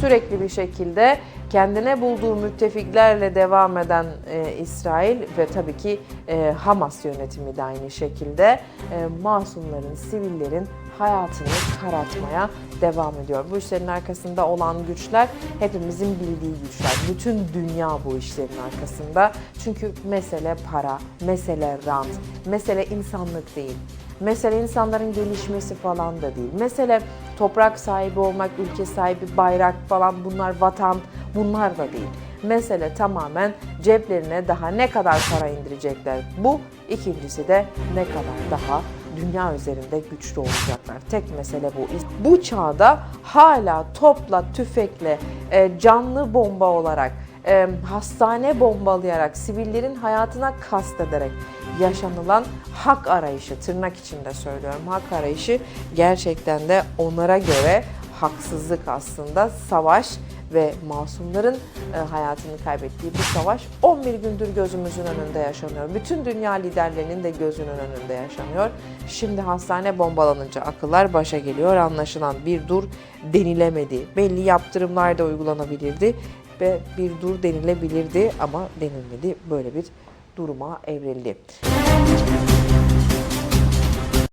Sürekli bir şekilde kendine bulduğu müttefiklerle devam eden e, İsrail ve tabii ki e, Hamas yönetimi de aynı şekilde e, masumların, sivillerin hayatını karartmaya devam ediyor. Bu işlerin arkasında olan güçler hepimizin bildiği güçler. Bütün dünya bu işlerin arkasında. Çünkü mesele para, mesele rant, mesele insanlık değil. Mesele insanların gelişmesi falan da değil. Mesele toprak sahibi olmak, ülke sahibi, bayrak falan bunlar vatan bunlar da değil. Mesele tamamen ceplerine daha ne kadar para indirecekler. Bu ikincisi de ne kadar daha dünya üzerinde güçlü olacaklar. Tek mesele bu. Bu çağda hala topla, tüfekle, e, canlı bomba olarak, e, hastane bombalayarak, sivillerin hayatına kastederek yaşanılan hak arayışı, tırnak içinde söylüyorum, hak arayışı gerçekten de onlara göre haksızlık aslında, savaş ve masumların e, hayatını kaybettiği bu savaş 11 gündür gözümüzün önünde yaşanıyor. Bütün dünya liderlerinin de gözünün önünde yaşanıyor. Şimdi hastane bombalanınca akıllar başa geliyor. Anlaşılan bir dur denilemedi. Belli yaptırımlar da uygulanabilirdi ve bir dur denilebilirdi ama denilmedi. Böyle bir duruma evrildi.